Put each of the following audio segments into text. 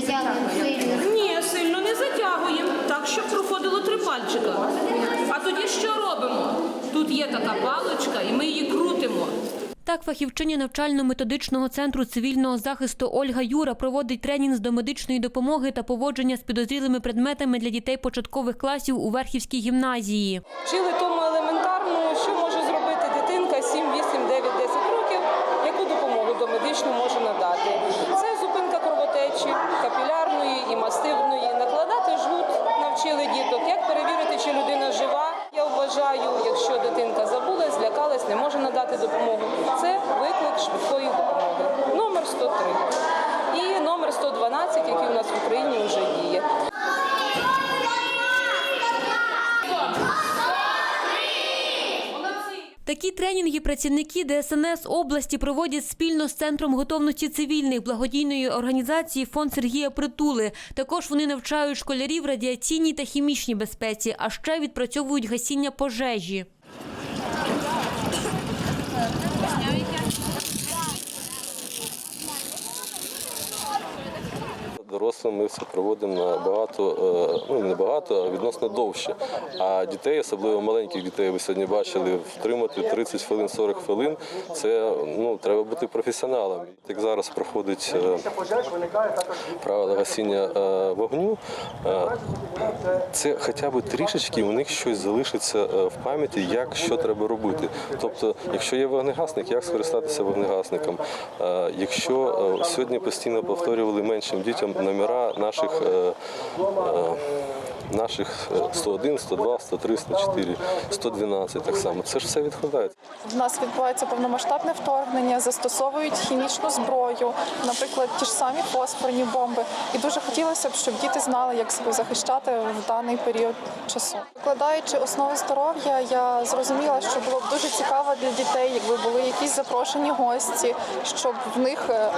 затягуємо сильно. Ні, сильно не затягуємо, так щоб проходило три пальчика. А тоді що робимо? Тут є така паличка, і ми її крутимо. Так, фахівчиня навчально-методичного центру цивільного захисту Ольга Юра проводить тренінг з домедичної допомоги та поводження з підозрілими предметами для дітей початкових класів у Верхівській гімназії. Вчили тому елементарному, що може зробити дитинка 7, 8, 9, 10 років, яку допомогу домедичну може вважаю, якщо дитинка забула, злякалась, не може надати допомогу. Це виклик швидкої допомоги. Номер 103 і номер 112, який у нас в Україні вже діє. Такі тренінги працівники ДСНС області проводять спільно з центром готовності цивільних благодійної організації Фонд Сергія Притули. Також вони навчають школярів радіаційній та хімічній безпеці, а ще відпрацьовують гасіння пожежі. Дорослим ми це проводимо набагато, е, ну не багато, а відносно довше. А дітей, особливо маленьких дітей, ви сьогодні бачили, втримати 30 хвилин, 40 хвилин. Це ну треба бути професіоналом. Як зараз проходить е, правила гасіння е, вогню, це хоча б трішечки у них щось залишиться в пам'яті, як що треба робити. Тобто, якщо є вогнегасник, як скористатися вогнегасником. Якщо сьогодні постійно повторювали меншим дітям номера наших. Наших е, 101, 102, 103, 104, 112 так само. Це ж все відкладається. В нас відбувається повномасштабне вторгнення, застосовують хімічну зброю, наприклад, ті ж самі фосфорні бомби. І дуже хотілося б, щоб діти знали, як себе захищати в даний період часу. Викладаючи основи здоров'я, я зрозуміла, що було б дуже цікаво для дітей, якби були якісь запрошені гості, щоб в них е,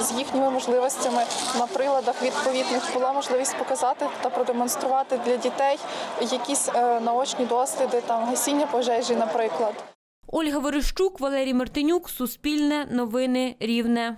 з їхніми можливостями на приладах відповідних була можливість показати та продемонструвати для дітей якісь е, наочні досліди, там гасіння пожежі, наприклад. Ольга Верещук, Валерій Мартинюк, Суспільне, Новини Рівне.